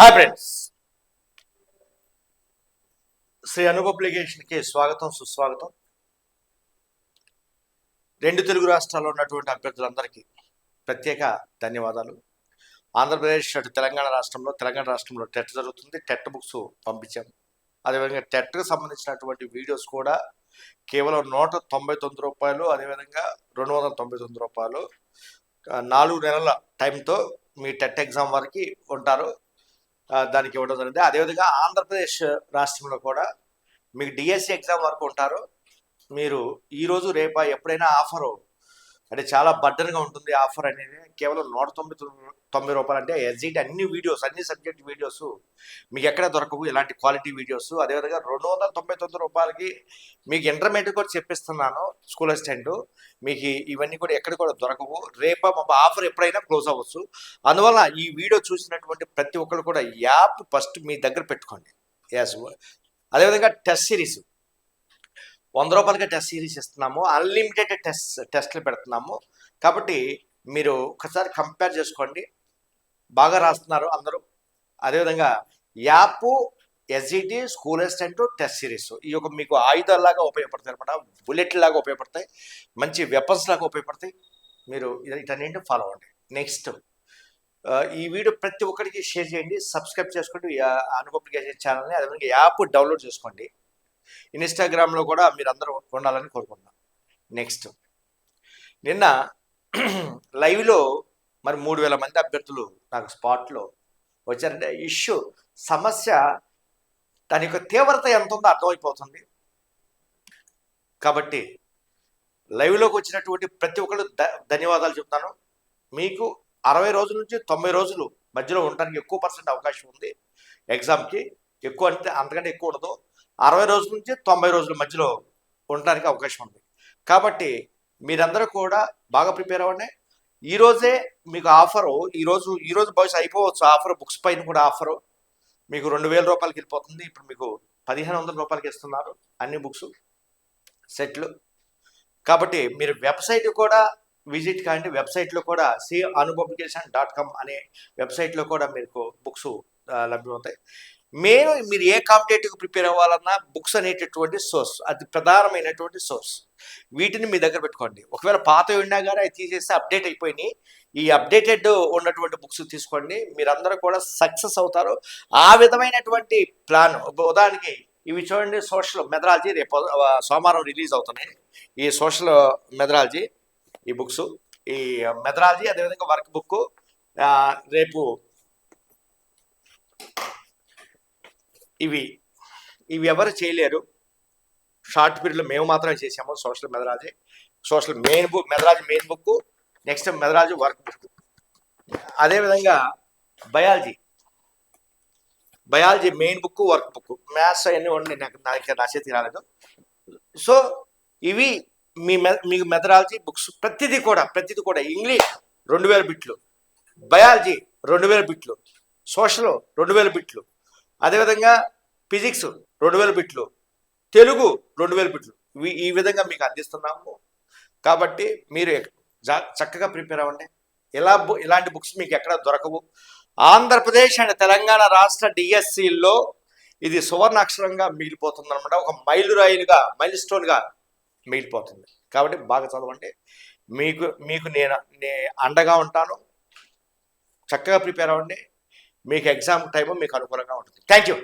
Hi friends Shri Anu పబ్లికేషన్కి స్వాగతం సుస్వాగతం. రెండు తెలుగు రాష్ట్రాల్లో ఉన్నటువంటి అభ్యర్థులందరికీ ప్రత్యేక ధన్యవాదాలు. ఆంధ్రప్రదేశ్ అటు తెలంగాణ రాష్ట్రంలో తెలంగాణ రాష్ట్రంలో టెట్ జరుగుతుంది. టెట్ బుక్స్ పంపించాం. అదేవిధంగా టెట్కి సంబంధించినటువంటి వీడియోస్ కూడా కేవలం నూట తొంభై తొమ్మిది రూపాయలు అదేవిధంగా రెండు వందల తొంభై తొమ్మిది రూపాయలు నాలుగు నెలల టైంతో మీ టెట్ ఎగ్జామ్ వరకు ఉంటారు. దానికి ఇవ్వడం జరిగింది. అదేవిధంగా ఆంధ్రప్రదేశ్ రాష్ట్రంలో కూడా మీకు డిఎస్సి ఎగ్జామ్ వరకు ఉంటారు. మీరు ఈరోజు రేపా ఎప్పుడైనా ఆఫరు అంటే చాలా బడ్డర్గా ఉంటుంది ఆఫర్ అనేది. కేవలం నూట తొంభై తొమ్మిది తొంభై రూపాయలు అంటే ఎస్జిటి అన్ని వీడియోస్ అన్ని సబ్జెక్ట్ వీడియోస్ మీకు ఎక్కడ దొరకవు ఇలాంటి క్వాలిటీ వీడియోస్. అదేవిధంగా రెండు వందల తొంభై తొమ్మిది రూపాయలకి మీకు ఇంటర్మీడియట్ కూడా చెప్పిస్తున్నాను స్కూల్ అసిస్టెంట్. మీకు ఇవన్నీ కూడా ఎక్కడ కూడా దొరకవు. రేపా మా ఆఫర్ ఎప్పుడైనా క్లోజ్ అవ్వచ్చు. అందువల్ల ఈ వీడియో చూసినటువంటి ప్రతి ఒక్కరు కూడా యాప్ ఫస్ట్ మీ దగ్గర పెట్టుకోండి. ఎస్ అదేవిధంగా టెస్ట్ సిరీస్. వంద రూపాయలకి టెస్ట్ సిరీస్ ఇస్తున్నాము. అన్లిమిటెడ్ టెస్ట్ టెస్ట్లు పెడుతున్నాము. కాబట్టి మీరు ఒకసారి కంపేర్ చేసుకోండి. బాగా రాస్తున్నారు అందరూ. అదేవిధంగా app SGT school assistant test series ఈ యొక్క మీకు ఆయుధాల్లాగా ఉపయోగపడతాయి అనమాట బుల్లెట్ లాగా ఉపయోగపడతాయి. మంచి వెపన్స్ లాగా ఉపయోగపడతాయి. మీరు ఇటన్నింటి ఫాలో అవ్వండి. నెక్స్ట్ ఈ వీడియో ప్రతి ఒక్కరికి షేర్ చేయండి. సబ్స్క్రైబ్ చేసుకోండి. అనుకోప్లికేషన్ ఛానల్ని అదేవిధంగా యాప్ డౌన్లోడ్ చేసుకోండి. ఇన్స్టాగ్రామ్లో కూడా మీరు అందరూ ఉండాలని కోరుకుంటున్నాను నెక్స్ట్. నిన్న లైవ్లో మరి మూడు వేల మంది అభ్యర్థులు నాకు స్పాట్లో వచ్చారంటే ఇష్యూ సమస్య దాని యొక్క తీవ్రత ఎంత ఉందో అర్థమైపోతుంది. కాబట్టి లైవ్లోకి వచ్చినటువంటి ప్రతి ఒక్కరు ధ- ధన్యవాదాలు చెప్తాను. మీకు అరవై రోజుల నుంచి తొంభై రోజులు మధ్యలో ఉండడానికి ఎక్కువ పర్సెంట్ అవకాశం ఉంది. ఎగ్జామ్కి ఎక్కువ అంటే అంతకంటే ఎక్కువ ఉండదు. అరవై రోజుల నుంచి తొంభై రోజుల మధ్యలో ఉండడానికి అవకాశం ఉంది. కాబట్టి మీరందరూ కూడా బాగా ప్రిపేర్ అవ్వండి. ఈ రోజే మీకు ఆఫరు ఈరోజు ఈరోజు బహుశా అయిపోవచ్చు ఆఫర్ బుక్స్ పైన కూడా ఆఫరు. మీకు రెండు వేల రూపాయలకి వెళ్ళిపోతుంది. ఇప్పుడు మీకు పదిహేను వందల రూపాయలకి ఇస్తున్నారు అన్ని బుక్స్ సెట్లు. కాబట్టి మీరు వెబ్సైట్ కూడా విజిట్ కాండి వెబ్సైట్లో కూడా సి అనుపబ్లికేషన్ డాట్ కామ్ అనే వెబ్సైట్లో కూడా మీకు బుక్స్ లభ్యమవుతాయి మెయిన్ మీరు ఏ కాంపిటేటివ్ ప్రిపేర్ అవ్వాలన్నా బుక్స్ అనేటటువంటి సోర్స్ అది ప్రధానమైనటువంటి సోర్స్ వీటిని మీ దగ్గర పెట్టుకోండి. ఒకవేళ పాత ఉన్నా కానీ అవి తీసేసి అప్డేట్ అయిపోయినాయి. ఈ అప్డేటెడ్ ఉన్నటువంటి బుక్స్ తీసుకోండి. మీరందరూ కూడా సక్సెస్ అవుతారు. ఆ విధమైనటువంటి ప్లాన్ ఉదాహరణకి ఇవి చూడండి సోషల్ మెథడాలజీ రేపు సోమవారం రిలీజ్ అవుతున్నాయి. ఈ సోషల్ మెథడాలజీ ఈ బుక్స్ ఈ మెథడాలజీ అదేవిధంగా వర్క్ బుక్ రేపు ఇవి ఇవి ఎవరు చేయలేరు. షార్ట్ పీరియడ్లో మేము మాత్రమే చేసాము social methodology. Social main book methodology main book next methodology work book అదేవిధంగా biology. Biology main book work book maths అవన్నీ ఉండి నాకు నాకు దగ్గర నా చేతికి రాలేదు. సో ఇవి మీ మె మీకు మెథడాలజీ బుక్స్ ప్రతిదీ కూడా ప్రతిదీ కూడా ఇంగ్లీష్ రెండు వేల బిట్లు బయాలజీ రెండు వేల బిట్లు సోషల్ రెండు వేల బిట్లు. అదేవిధంగా ఫిజిక్స్ రెండు వేల బిట్లు తెలుగు రెండు వేల బిట్లు. ఈ విధంగా మీకు అందిస్తున్నాము. కాబట్టి మీరు జా- చక్కగా ప్రిపేర్ అవ్వండి. ఇలా ఇలాంటి బుక్స్ మీకు ఎక్కడ దొరకవు. ఆంధ్రప్రదేశ్ అండ్ తెలంగాణ రాష్ట్ర డిఎస్సిల్లో ఇది సువర్ణ అక్షరంగా మిగిలిపోతుంది అనమాట ఒక మైలురాయిలుగా మైల్ స్టోన్గా మిగిలిపోతుంది. కాబట్టి బాగా చదవండి. మీకు మీకు నేను నే అండగా ఉంటాను. చక్కగా ప్రిపేర్ అవ్వండి. మీకు ఎగ్జామ్ టైము మీకు అనుకూలంగా ఉంటుంది. Thank you